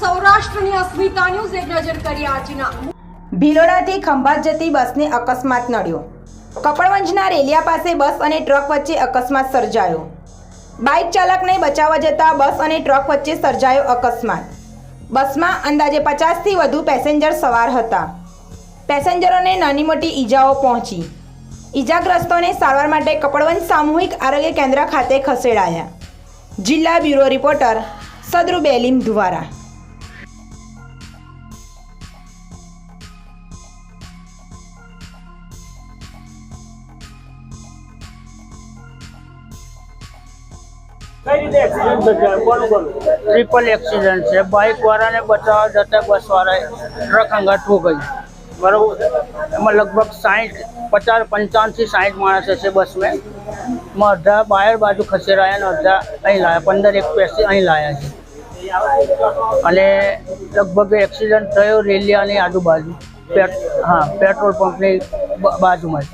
સૌરાષ્ટ્રની અસ્મિતા ન્યૂઝ. એક નજર કરીએ આજના. ભિલોડાથી ખંભાત જતી બસને અકસ્માત નડ્યો. કપડવંજના રેલિયા પાસે બસ અને ટ્રક વચ્ચે અકસ્માત સર્જાયો. બાઇક ચાલકને બચાવવા જતા બસ અને ટ્રક વચ્ચે સર્જાયો અકસ્માત. બસમાં અંદાજે પચાસથી વધુ પેસેન્જર સવાર હતા. પેસેન્જરોને નાની મોટી ઈજાઓ પહોંચી. ઈજાગ્રસ્તોને સારવાર માટે કપડવંજ સામૂહિક આરોગ્ય કેન્દ્ર ખાતે ખસેડાયા. જિલ્લા બ્યુરો રિપોર્ટર સદરુ બેલીમ દ્વારા ટ્રિપલ એક્સિડન્ટ છે. બાઇક વાળાને બચાવવા જતા બસ વાળાએ ટ્રક અંગાઠવું ગયું બરાબર? એમાં લગભગ સાહીઠ પચાસ પંચાવનથી સાહીઠ માણસ હશે બસમાં એમાં અડધા બહાર બાજુ ખસેડાયા અને અડધા અહીં લાયા. પંદર એક પેસી અહીં લાયા છે. અને લગભગ એક્સિડન્ટ થયો રેલિયાની આજુબાજુ. હા પેટ્રોલ પંપની બાજુમાં